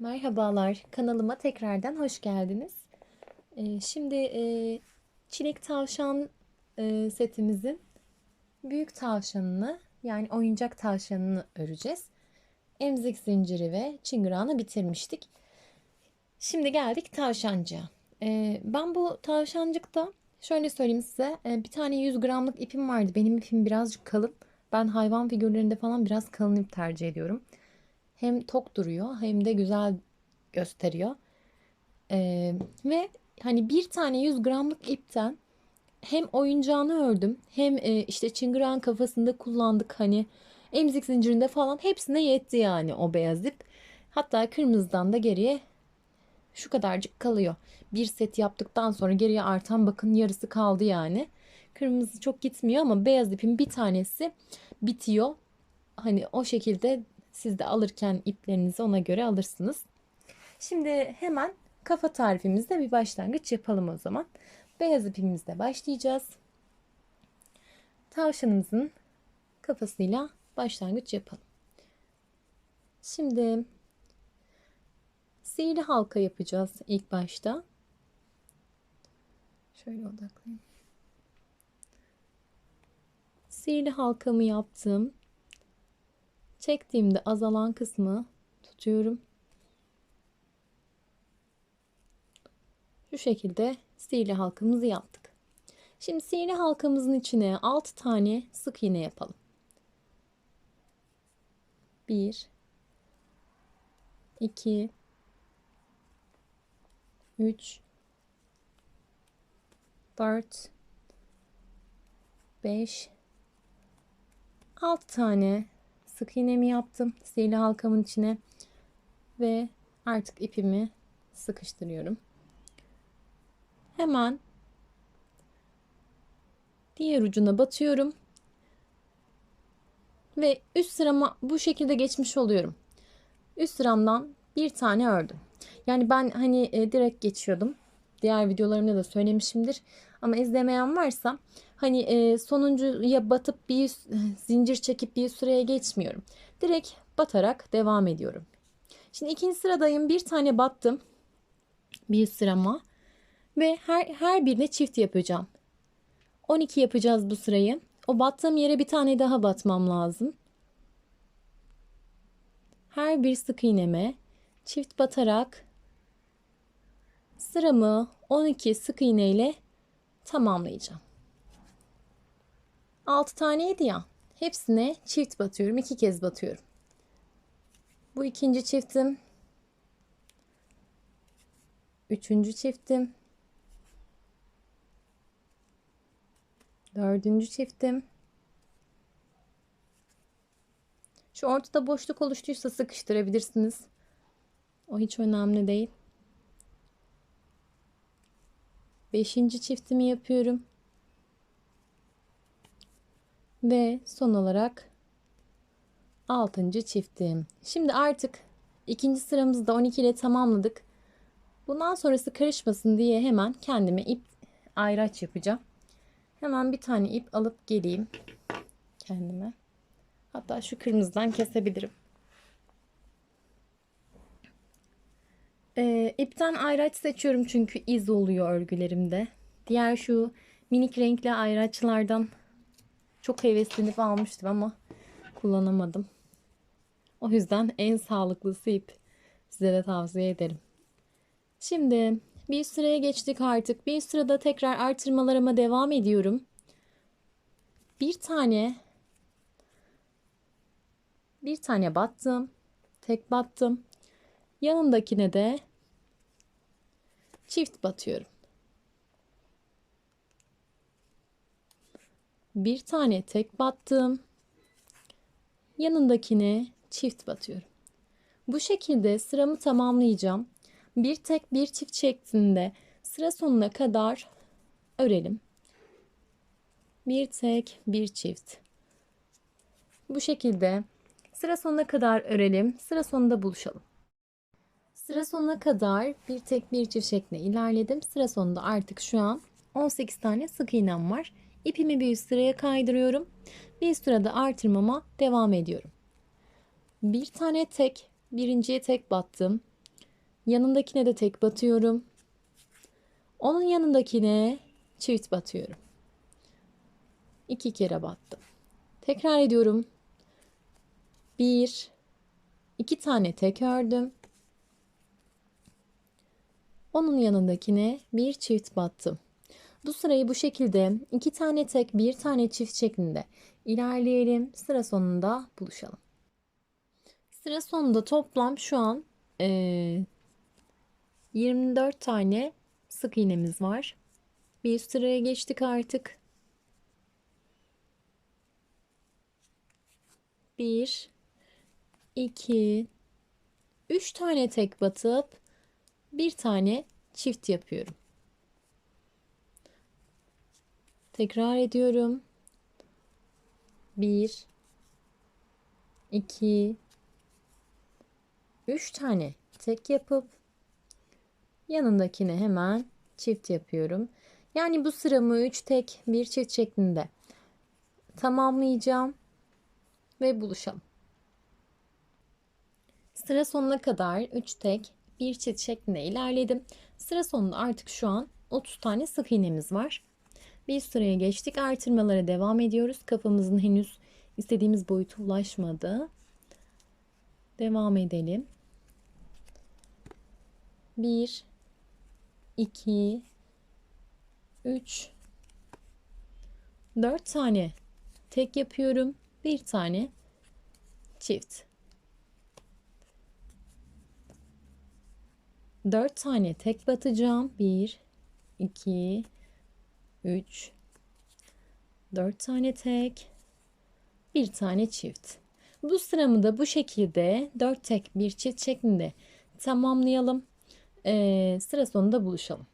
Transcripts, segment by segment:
Merhabalar, kanalıma tekrardan hoş geldiniz. Ee, şimdi e, çilek tavşan e, setimizin büyük tavşanını yani oyuncak tavşanını öreceğiz. Emzik zinciri ve çıngırağını bitirmiştik. Şimdi geldik tavşancığa. Ee, ben bu tavşancıkta şöyle söyleyeyim size e, bir tane 100 gramlık ipim vardı. Benim ipim birazcık kalın. Ben hayvan figürlerinde falan biraz kalın ip tercih ediyorum hem tok duruyor hem de güzel gösteriyor. Ee, ve hani bir tane 100 gramlık ipten hem oyuncağını ördüm hem e, işte çıngırağın kafasında kullandık hani emzik zincirinde falan hepsine yetti yani o beyaz ip. Hatta kırmızıdan da geriye şu kadarcık kalıyor. Bir set yaptıktan sonra geriye artan bakın yarısı kaldı yani. Kırmızı çok gitmiyor ama beyaz ipin bir tanesi bitiyor. Hani o şekilde siz de alırken iplerinizi ona göre alırsınız. Şimdi hemen kafa tarifimizde bir başlangıç yapalım o zaman. Beyaz ipimizle başlayacağız. Tavşanımızın kafasıyla başlangıç yapalım. Şimdi sihirli halka yapacağız ilk başta. Şöyle odaklayayım. Sihirli halkamı yaptım. Çektiğimde azalan kısmı tutuyorum. Şu şekilde sihirli halkamızı yaptık. Şimdi sihirli halkamızın içine 6 tane sık iğne yapalım. 1 2 3 4 5 6 tane sık iğnemi yaptım sihirli halkamın içine ve artık ipimi sıkıştırıyorum. Hemen diğer ucuna batıyorum ve üst sırama bu şekilde geçmiş oluyorum. Üst sıramdan bir tane ördüm. Yani ben hani e, direkt geçiyordum. Diğer videolarımda da söylemişimdir. Ama izlemeyen varsa hani e, sonuncuya batıp bir zincir çekip bir sıraya geçmiyorum. Direkt batarak devam ediyorum. Şimdi ikinci sıradayım. Bir tane battım. Bir sırama. Ve her, her birine çift yapacağım. 12 yapacağız bu sırayı. O battığım yere bir tane daha batmam lazım. Her bir sık iğneme çift batarak sıramı 12 sık iğne ile tamamlayacağım. 6 taneydi ya. Hepsine çift batıyorum. iki kez batıyorum. Bu ikinci çiftim. Üçüncü çiftim. Dördüncü çiftim. Şu ortada boşluk oluştuysa sıkıştırabilirsiniz. O hiç önemli değil. Beşinci çiftimi yapıyorum. Ve son olarak altıncı çiftim. Şimdi artık ikinci sıramızı da 12 ile tamamladık. Bundan sonrası karışmasın diye hemen kendime ip ayraç yapacağım. Hemen bir tane ip alıp geleyim kendime. Hatta şu kırmızıdan kesebilirim. Ee, ipten ayraç seçiyorum çünkü iz oluyor örgülerimde. Diğer şu minik renkli ayraçlardan çok heveslenip almıştım ama kullanamadım. O yüzden en sağlıklısı ip. Size de tavsiye ederim. Şimdi bir sıraya geçtik artık. Bir sırada tekrar artırmalarıma devam ediyorum. Bir tane bir tane battım. Tek battım. Yanındakine de çift batıyorum. Bir tane tek battım. Yanındakine çift batıyorum. Bu şekilde sıramı tamamlayacağım. Bir tek bir çift şeklinde sıra sonuna kadar örelim. Bir tek bir çift. Bu şekilde sıra sonuna kadar örelim. Sıra sonunda buluşalım. Sıra sonuna kadar bir tek bir çift şeklinde ilerledim. Sıra sonunda artık şu an 18 tane sık iğnem var. İpimi bir üst sıraya kaydırıyorum. Bir sırada artırmama devam ediyorum. Bir tane tek, birinciye tek battım. Yanındakine de tek batıyorum. Onun yanındakine çift batıyorum. İki kere battım. Tekrar ediyorum. Bir, iki tane tek ördüm. Onun yanındakine bir çift battım. Bu sırayı bu şekilde iki tane tek bir tane çift şeklinde ilerleyelim. Sıra sonunda buluşalım. Sıra sonunda toplam şu an eee, 24 tane sık iğnemiz var. Bir sıraya geçtik artık. Bir, iki, üç tane tek batıp bir tane çift yapıyorum. Tekrar ediyorum. Bir, iki, üç tane tek yapıp yanındakine hemen çift yapıyorum. Yani bu sıramı 3 tek bir çift şeklinde tamamlayacağım ve buluşalım. Sıra sonuna kadar 3 tek bir çift şeklinde ilerledim. Sıra sonunda artık şu an 30 tane sık iğnemiz var. Bir sıraya geçtik. Artırmalara devam ediyoruz. Kafamızın henüz istediğimiz boyuta ulaşmadı. Devam edelim. 1 2 3 4 tane tek yapıyorum. Bir tane çift. 4 tane tek batacağım. 1 2 3 4 tane tek bir tane çift. Bu sıramı da bu şekilde 4 tek bir çift şeklinde tamamlayalım. Ee, sıra sonunda buluşalım.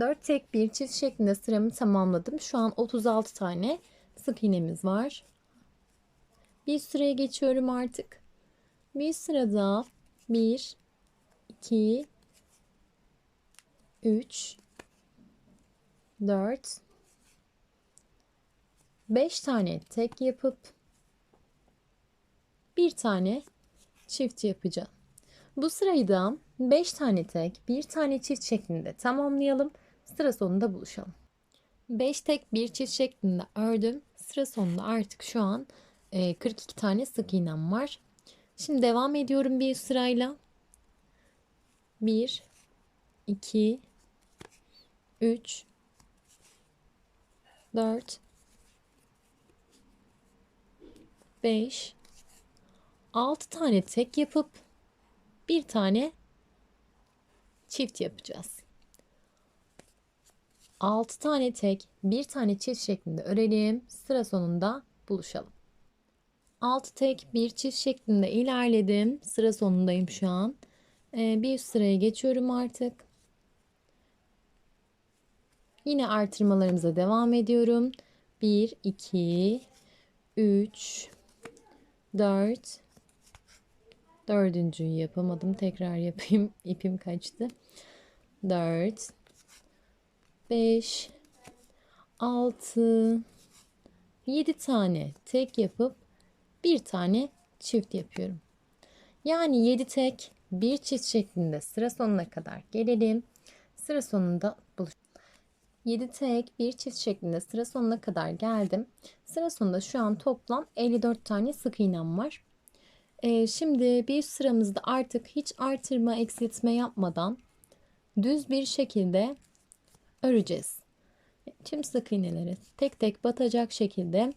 4 tek bir çift şeklinde sıramı tamamladım. Şu an 36 tane sık iğnemiz var. Bir sıraya geçiyorum artık. Bir sırada 1 2 3 4 5 tane tek yapıp bir tane çift yapacağım. Bu sırayı da 5 tane tek, bir tane çift şeklinde tamamlayalım. Sıra sonunda buluşalım. 5 tek bir çift şeklinde ördüm. Sıra sonunda artık şu an e, 42 tane sık iğnem var. Şimdi devam ediyorum bir sırayla. 1 2 3 4 5 6 tane tek yapıp bir tane çift yapacağız. 6 tane tek, bir tane çift şeklinde örelim. Sıra sonunda buluşalım. 6 tek, bir çift şeklinde ilerledim. Sıra sonundayım şu an. Ee, bir sıraya geçiyorum artık. Yine artırmalarımıza devam ediyorum. 1, 2, 3, 4, Dördüncüyü yapamadım. Tekrar yapayım. İpim kaçtı. 4 5 6 7 tane tek yapıp bir tane çift yapıyorum. Yani 7 tek bir çift şeklinde sıra sonuna kadar gelelim. Sıra sonunda buluş. 7 tek bir çift şeklinde sıra sonuna kadar geldim. Sıra sonunda şu an toplam 54 tane sık iğnem var. Ee, şimdi bir sıramızda artık hiç artırma eksiltme yapmadan düz bir şekilde öreceğiz. Tüm sık iğneleri tek tek batacak şekilde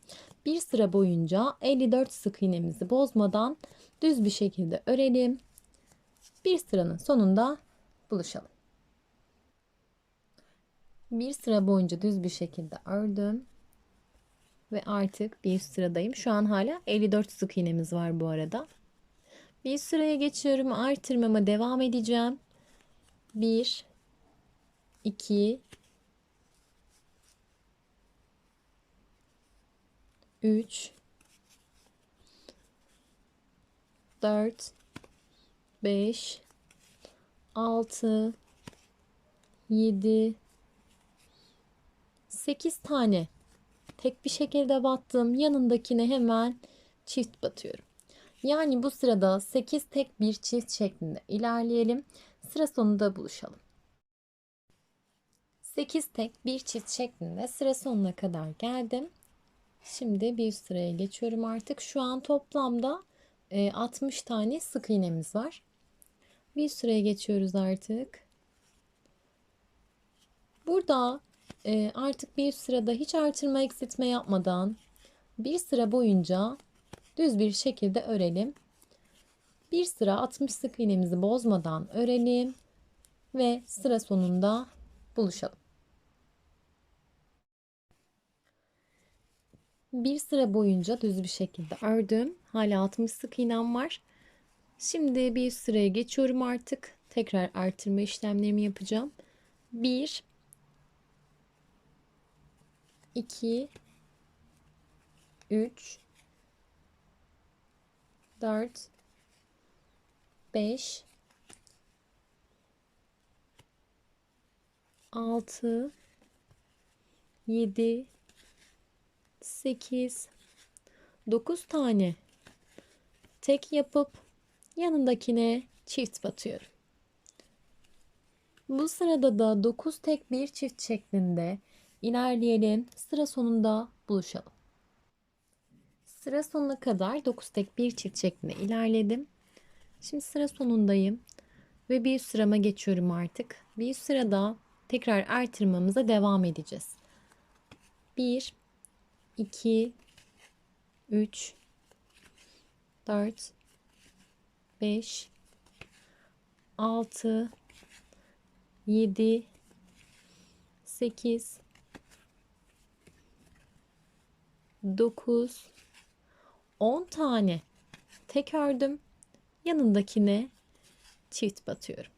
bir sıra boyunca 54 sık iğnemizi bozmadan düz bir şekilde örelim. Bir sıranın sonunda buluşalım. Bir sıra boyunca düz bir şekilde ördüm. Ve artık bir sıradayım. Şu an hala 54 sık iğnemiz var bu arada. Bir sıraya geçiyorum. Artırmama devam edeceğim. 1 2 3 4 5 6 7 8 tane tek bir şekilde battım. Yanındakine hemen çift batıyorum. Yani bu sırada 8 tek bir çift şeklinde ilerleyelim. Sıra sonunda buluşalım. 8 tek bir çift şeklinde sıra sonuna kadar geldim. Şimdi bir sıraya geçiyorum artık. Şu an toplamda e, 60 tane sık iğnemiz var. Bir sıraya geçiyoruz artık. Burada e, artık bir sırada hiç artırma eksiltme yapmadan bir sıra boyunca düz bir şekilde örelim. Bir sıra 60 sık iğnemizi bozmadan örelim ve sıra sonunda buluşalım. Bir sıra boyunca düz bir şekilde ördüm. Hala 60 sık iğnem var. Şimdi bir sıraya geçiyorum artık. Tekrar artırma işlemlerimi yapacağım. 1 2 3 4 5 6 7 8 9 tane tek yapıp yanındakine çift batıyorum. Bu sırada da 9 tek bir çift şeklinde ilerleyelim. Sıra sonunda buluşalım. Sıra sonuna kadar 9 tek bir çift şeklinde ilerledim. Şimdi sıra sonundayım ve bir sırama geçiyorum artık. Bir sırada tekrar artırmamıza devam edeceğiz. 1 2 3 4 5 6 7 8 9 10 tane tek ördüm. Yanındakine çift batıyorum.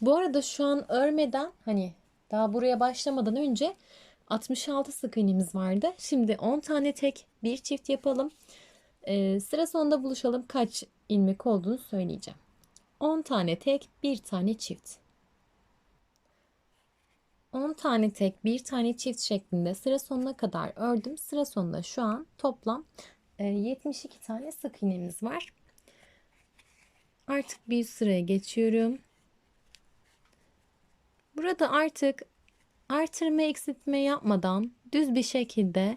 Bu arada şu an örmeden hani daha buraya başlamadan önce 66 sık iğnemiz vardı. Şimdi 10 tane tek bir çift yapalım. Ee, sıra sonunda buluşalım. Kaç ilmek olduğunu söyleyeceğim. 10 tane tek bir tane çift. 10 tane tek bir tane çift şeklinde sıra sonuna kadar ördüm. Sıra sonunda şu an toplam 72 e, tane sık iğnemiz var. Artık bir sıraya geçiyorum. Burada artık artırma eksiltme yapmadan düz bir şekilde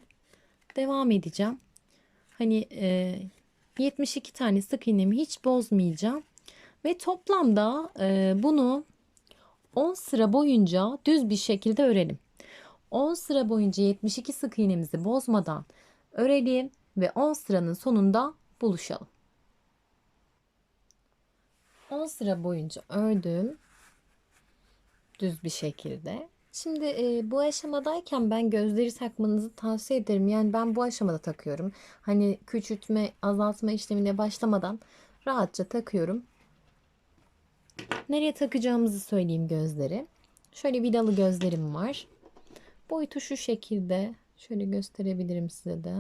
devam edeceğim. Hani e, 72 tane sık iğnemi hiç bozmayacağım. Ve toplamda e, bunu 10 sıra boyunca düz bir şekilde örelim. 10 sıra boyunca 72 sık iğnemizi bozmadan örelim ve 10 sıranın sonunda buluşalım. 10 sıra boyunca ördüm. Düz bir şekilde. Şimdi e, bu aşamadayken ben gözleri takmanızı tavsiye ederim. Yani ben bu aşamada takıyorum. Hani küçültme, azaltma işlemine başlamadan rahatça takıyorum. Nereye takacağımızı söyleyeyim gözleri. Şöyle vidalı gözlerim var. Boyutu şu şekilde. Şöyle gösterebilirim size de.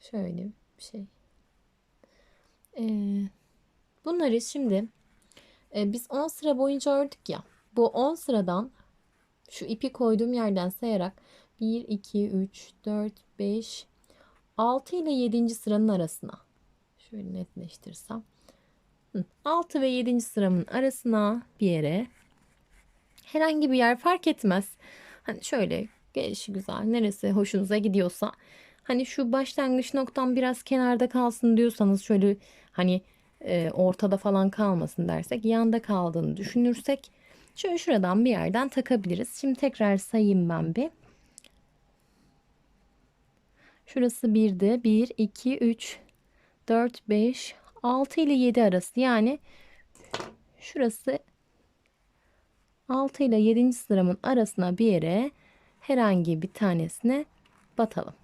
Şöyle bir şey. Ee, bunları şimdi e, biz 10 sıra boyunca ördük ya. Bu 10 sıradan şu ipi koyduğum yerden sayarak 1, 2, 3, 4, 5, 6 ile 7. sıranın arasına. Şöyle netleştirsem. 6 ve 7. sıramın arasına bir yere herhangi bir yer fark etmez. Hani şöyle gelişi güzel neresi hoşunuza gidiyorsa hani şu başlangıç noktam biraz kenarda kalsın diyorsanız şöyle hani e, ortada falan kalmasın dersek yanda kaldığını düşünürsek şöyle şuradan bir yerden takabiliriz. Şimdi tekrar sayayım ben bir. Şurası 1'de 1, 2, 3, 4, 5, 6 ile 7 arası yani şurası 6 ile 7. sıramın arasına bir yere herhangi bir tanesine batalım.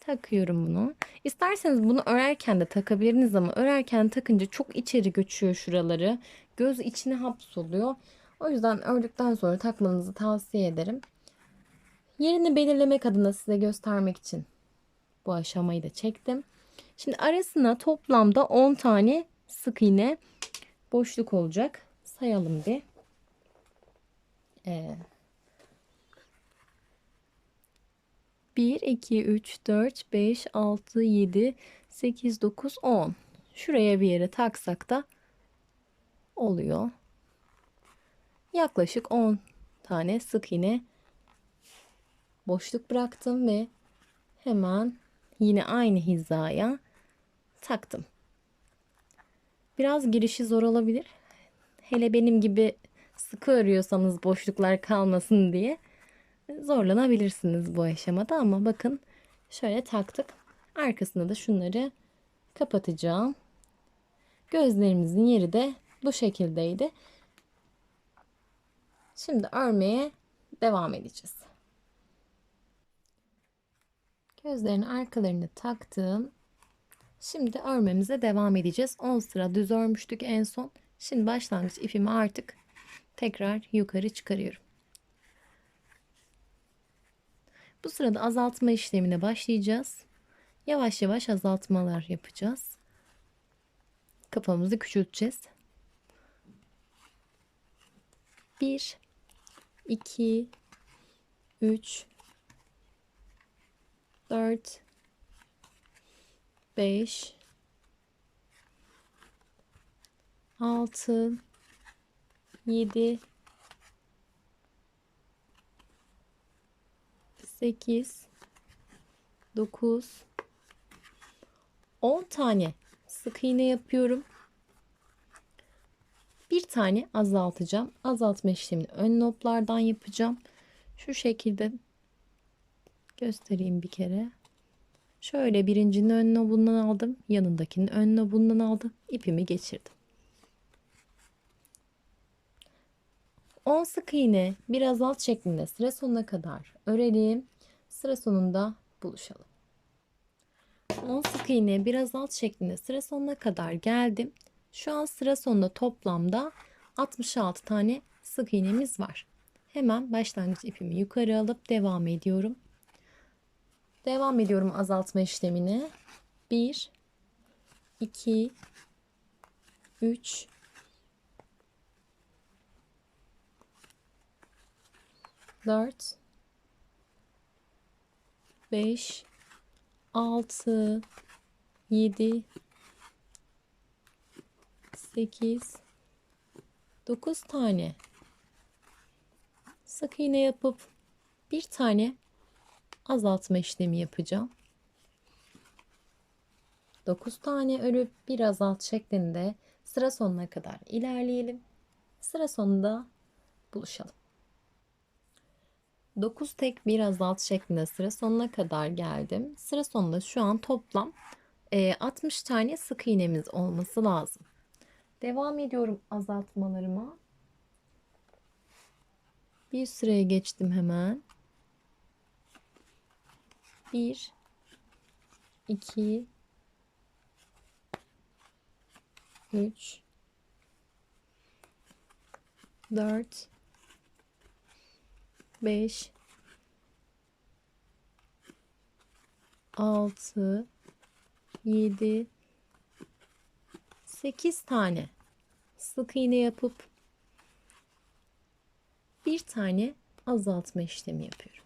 Takıyorum bunu. İsterseniz bunu örerken de takabilirsiniz ama örerken takınca çok içeri göçüyor şuraları. Göz içine hapsoluyor. O yüzden ördükten sonra takmanızı tavsiye ederim. Yerini belirlemek adına size göstermek için bu aşamayı da çektim. Şimdi arasına toplamda 10 tane sık iğne boşluk olacak. Sayalım bir. Ee, 1, 2, 3, 4, 5, 6, 7, 8, 9, 10. Şuraya bir yere taksak da oluyor. Yaklaşık 10 tane sık iğne boşluk bıraktım ve hemen yine aynı hizaya taktım. Biraz girişi zor olabilir. Hele benim gibi sıkı örüyorsanız boşluklar kalmasın diye zorlanabilirsiniz bu aşamada ama bakın şöyle taktık. Arkasına da şunları kapatacağım. Gözlerimizin yeri de bu şekildeydi. Şimdi örmeye devam edeceğiz. Gözlerin arkalarını taktım. Şimdi örmemize devam edeceğiz. 10 sıra düz örmüştük en son. Şimdi başlangıç ipimi artık tekrar yukarı çıkarıyorum. Bu sırada azaltma işlemine başlayacağız. Yavaş yavaş azaltmalar yapacağız. Kafamızı küçülteceğiz. 1 2 3 4 5 6 7 8 9 10 tane sık iğne yapıyorum. Bir tane azaltacağım. Azaltma işlemini ön noplardan yapacağım. Şu şekilde göstereyim bir kere. Şöyle birincinin ön nobundan aldım. Yanındakinin ön nobundan aldım. ipimi geçirdim. 10 sık iğne biraz alt şeklinde sıra sonuna kadar örelim. Sıra sonunda buluşalım. 10 sık iğne biraz alt şeklinde sıra sonuna kadar geldim. Şu an sıra sonunda toplamda 66 tane sık iğnemiz var. Hemen başlangıç ipimi yukarı alıp devam ediyorum. Devam ediyorum azaltma işlemini. 1 2 3 4 5 6 7 8 9 tane. Sık iğne yapıp bir tane azaltma işlemi yapacağım. 9 tane örüp bir azalt şeklinde sıra sonuna kadar ilerleyelim. Sıra sonunda buluşalım. 9 tek bir azalt şeklinde sıra sonuna kadar geldim. Sıra sonunda şu an toplam 60 tane sık iğnemiz olması lazım. Devam ediyorum azaltmalarıma. Bir sıraya geçtim hemen. 1 2 3 4 5 6 7 8 tane sık iğne yapıp bir tane azaltma işlemi yapıyorum.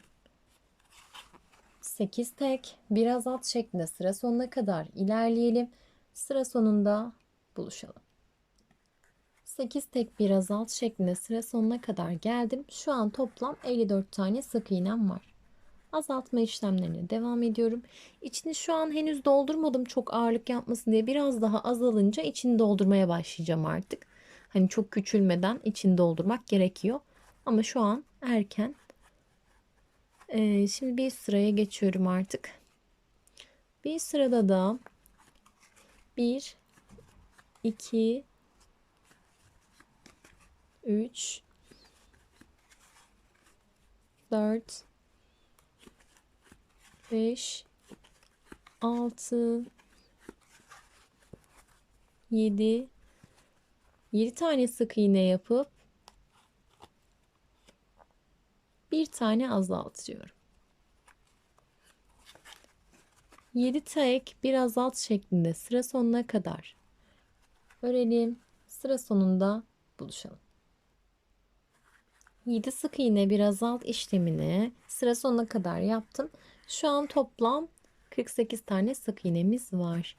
8 tek biraz alt şeklinde sıra sonuna kadar ilerleyelim. Sıra sonunda buluşalım. 8 tek biraz alt şeklinde sıra sonuna kadar geldim. Şu an toplam 54 tane sık iğnem var. Azaltma işlemlerine devam ediyorum. İçini şu an henüz doldurmadım çok ağırlık yapmasın diye. Biraz daha azalınca içini doldurmaya başlayacağım artık. Hani çok küçülmeden içini doldurmak gerekiyor. Ama şu an erken. Ee, şimdi bir sıraya geçiyorum artık. Bir sırada da 1 2 3 4 5 6 7 7 tane sık iğne yapıp bir tane azaltıyorum. 7 tek bir azalt şeklinde sıra sonuna kadar örelim. Sıra sonunda buluşalım. 7 sık iğne bir azalt işlemini sıra sonuna kadar yaptım. Şu an toplam 48 tane sık iğnemiz var.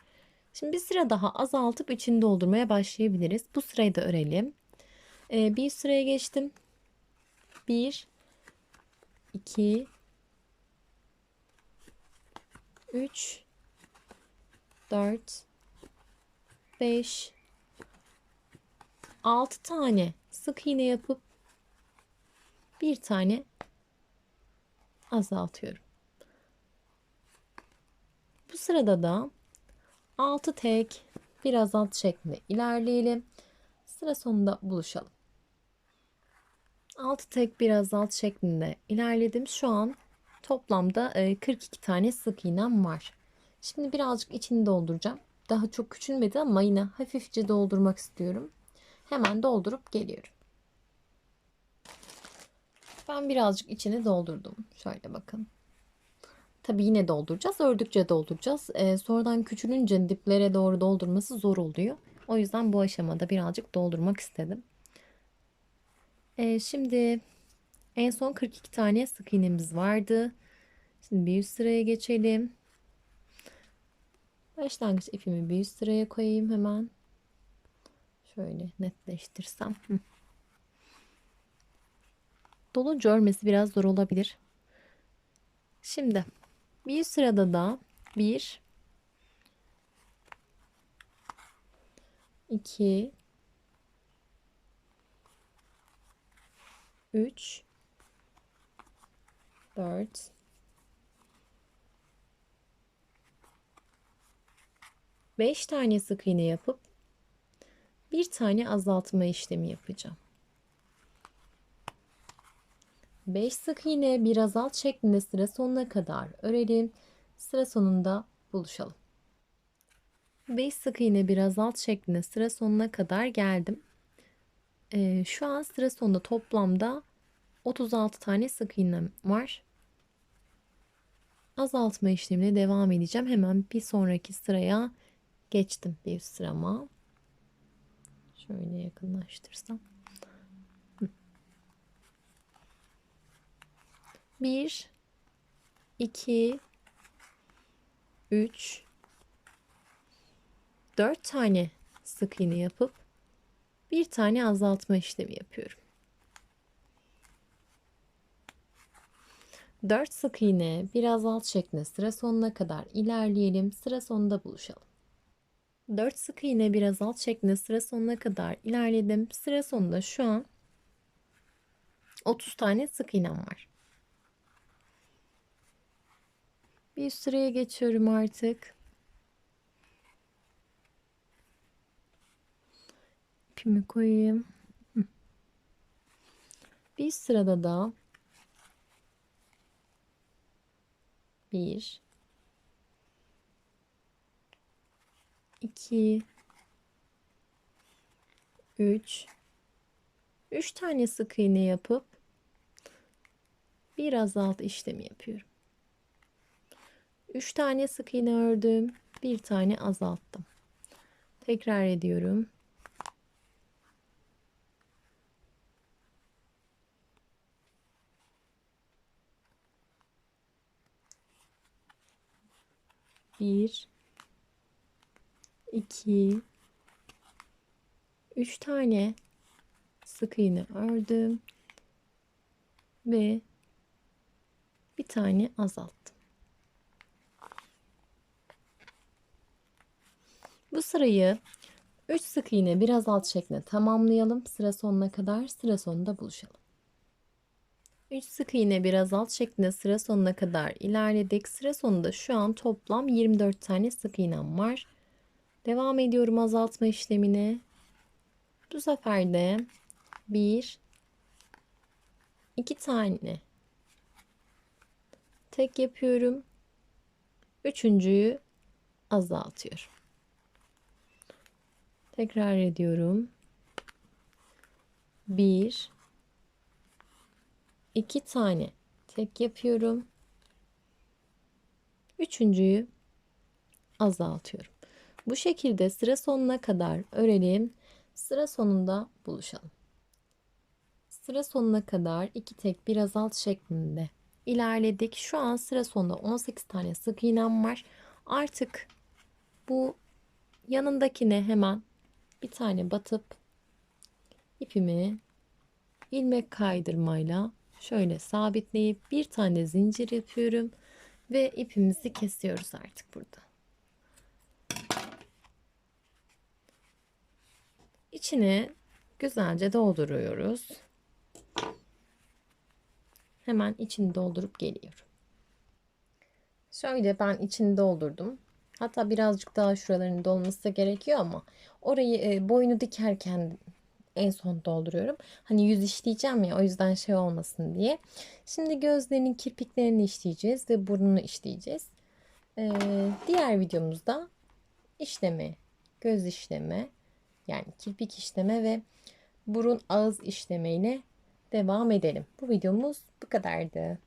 Şimdi bir sıra daha azaltıp içini doldurmaya başlayabiliriz. Bu sırayı da örelim. Ee, bir sıraya geçtim. 1 2 3 4 5 6 tane sık iğne yapıp bir tane azaltıyorum. Bu sırada da 6 tek bir azalt şeklinde ilerleyelim. Sıra sonunda buluşalım. 6 tek bir azalt şeklinde ilerledim. Şu an toplamda 42 tane sık iğnem var. Şimdi birazcık içini dolduracağım. Daha çok küçülmedi ama yine hafifçe doldurmak istiyorum. Hemen doldurup geliyorum. Ben birazcık içini doldurdum. Şöyle bakın. Tabi yine dolduracağız. Ördükçe dolduracağız. Ee, sonradan küçülünce diplere doğru doldurması zor oluyor. O yüzden bu aşamada birazcık doldurmak istedim. Ee, şimdi en son 42 tane sık iğnemiz vardı. Şimdi bir üst sıraya geçelim. Başlangıç ipimi bir üst sıraya koyayım hemen. Şöyle netleştirsem. Hı. Dolunca örmesi biraz zor olabilir. Şimdi bir sırada da bir, iki, üç, dört, beş tane sık iğne yapıp bir tane azaltma işlemi yapacağım. 5 sık iğne bir azalt şeklinde sıra sonuna kadar örelim. Sıra sonunda buluşalım. 5 sık iğne bir azalt şeklinde sıra sonuna kadar geldim. Ee, şu an sıra sonunda toplamda 36 tane sık iğnem var. Azaltma işlemine devam edeceğim. Hemen bir sonraki sıraya geçtim bir sırama. Şöyle yakınlaştırsam. 1 2 3 4 tane sık iğne yapıp bir tane azaltma işlemi yapıyorum. 4 sık iğne bir azalt şeklinde sıra sonuna kadar ilerleyelim. Sıra sonunda buluşalım. 4 sık iğne bir azalt şeklinde sıra sonuna kadar ilerledim. Sıra sonunda şu an 30 tane sık iğnem var. Bir sıraya geçiyorum artık. İpimi koyayım. Bir sırada da bir, iki, üç, üç tane sık iğne yapıp bir azalt işlemi yapıyorum. 3 tane sık iğne ördüm. Bir tane azalttım. Tekrar ediyorum. Bir, iki, üç tane sık iğne ördüm ve bir tane azalttım. Bu sırayı 3 sık iğne biraz alt şeklinde tamamlayalım. Sıra sonuna kadar sıra sonunda buluşalım. 3 sık iğne biraz alt şeklinde sıra sonuna kadar ilerledik. Sıra sonunda şu an toplam 24 tane sık iğnem var. Devam ediyorum azaltma işlemine. Bu sefer de 1 2 tane tek yapıyorum. Üçüncüyü azaltıyorum. Tekrar ediyorum. Bir, iki tane tek yapıyorum. Üçüncüyü azaltıyorum. Bu şekilde sıra sonuna kadar örelim. Sıra sonunda buluşalım. Sıra sonuna kadar iki tek bir azalt şeklinde ilerledik. Şu an sıra sonunda 18 tane sık iğnem var. Artık bu yanındakine hemen bir tane batıp ipimi ilmek kaydırmayla şöyle sabitleyip bir tane zincir yapıyorum ve ipimizi kesiyoruz artık burada. İçine güzelce dolduruyoruz. Hemen içini doldurup geliyorum. Şöyle ben içini doldurdum. Hatta birazcık daha şuraların dolması gerekiyor ama orayı e, boynu dikerken en son dolduruyorum. Hani yüz işleyeceğim ya o yüzden şey olmasın diye. Şimdi gözlerinin kirpiklerini işleyeceğiz ve burnunu işleyeceğiz. Ee, diğer videomuzda işleme, göz işleme yani kirpik işleme ve burun ağız işlemeyle devam edelim. Bu videomuz bu kadardı.